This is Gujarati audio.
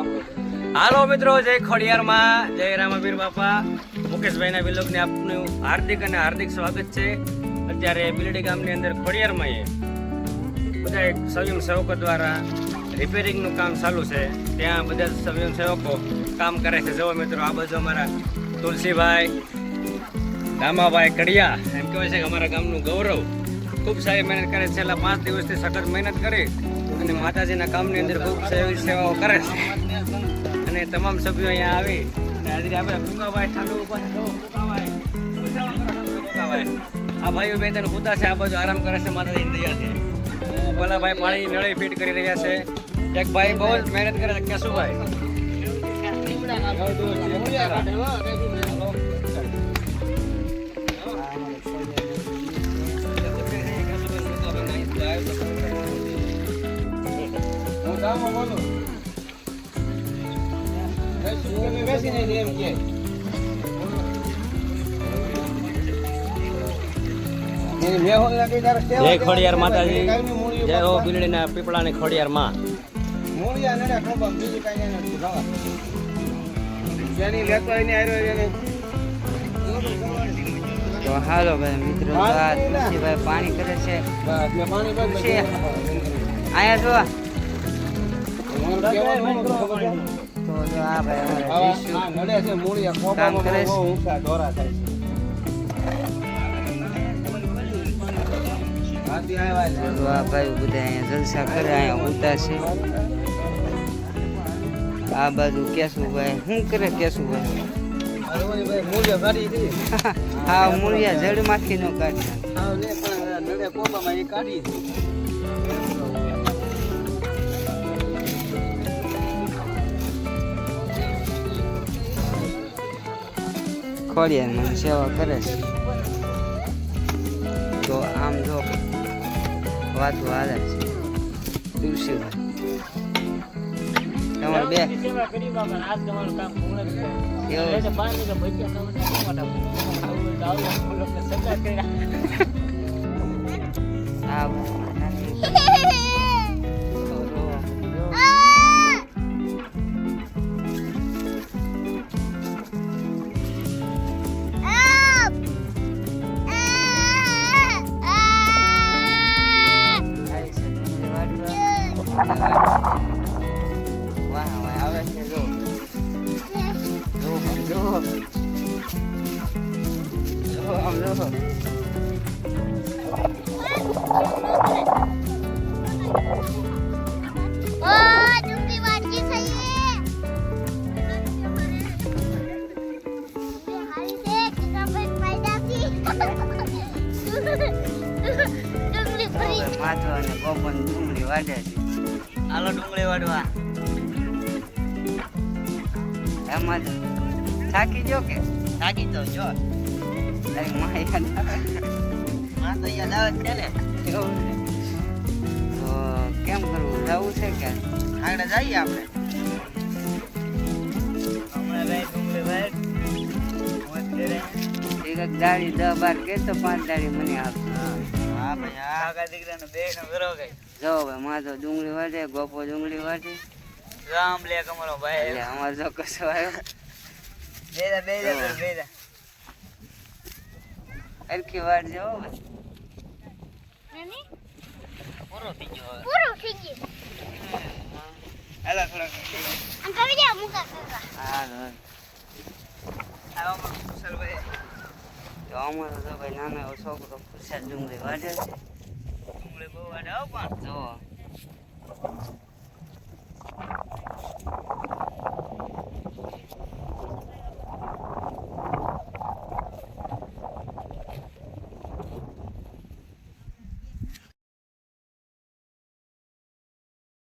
હાલો મિત્રો, જય ખોડિયારમાં. જય રામાવીર બાપા. મુકેશભાઈના વિલોકને આપનું હાર્દિક અને હાર્દિક સ્વાગત છે. અત્યારે બિલડી ગામની અંદર ખોડિયારમાં એ બધા એક સ્વયંસેવકો દ્વારા રિપેરિંગનું કામ ચાલુ છે. ત્યાં બધા સ્વયંસેવકો કામ કરે છે. જુઓ મિત્રો, આ બાજુ અમારા તુલસીભાઈ, રામાભાઈ કડિયા, એમ કહેવાય છે કે અમારા ગામનું ગૌરવ ખૂબ સારી મહેનત કરે છેલ્લા પાંચ દિવસથી સખત મહેનત કરી અને માતાજીના કામની અંદર ખૂબ સેવી સેવાઓ કરે છે. અને તમામ સભ્યો અહીંયા આવી. આ ભાઈઓ બે તને પૂતા છે, આ બાજુ આરામ કરે છે માતાજીની છે ભલા ભાઈ પાણી નળી ફિટ કરી રહ્યા છે. એક ભાઈ બહુ જ મહેનત કરે છે, કેશુભાઈ. જય ખોડિયાર માતાજી. જય હો બિલડીના પીપળાની ખોડિયાર માં તો હાલો ભાઈ મિત્રો પાણી કરે છે. અહીંયા આયા જો તો જો આ ભાઈ? અમારા છે. આ ભાઈ? બધા અહીંયા જલસા કરે અહીંયા ઉતા છે આ બાજુ કેશુભાઈ શું કરે કેશુભાઈ હા મૂળિયા જડમાંથી નો કાઢ્યા ખોડિયાર સેવા કરે છે. તો આમ જો વાતો હાલે છે. તુલસીભાઈ તમારે બે? એવું. વાહ વાહ આવે છે જો જો જો જો આમ જો ડુંગળી વાડે છે. હાલો ડુંગળી વાટવા એમાં જ. થાકી જો કે? થાકી તો જો તારી માં યાદમાં તો યાદ આવે છે ને. એવું. તો કેમ કરવું? જવું છે કે આગળ જઈએ આપણે. દાડી દસ બાર કે તો પાંચ દાડી મને આપશે ભાઈ જો ભાઈ માં તો ડુંગળી વાટે ગોપો ડુંગળી વાટે. રામ લે કમરો ભાઈ. એટલે અમાર જો આવ્યો બેદા બેદા બેદા હરખી વાર જો પૂરો થઈ ગયો હવે. થઈ ગયું. હાલો મુકા કાકા. હા હા આવો માં કુશલ ભાઈ તો અમારો તો ભાઈ નાનો એવો છોકરો ડુંગળી વાટે છે. ડુંગળી બહુ વાટે આવ પણ. જો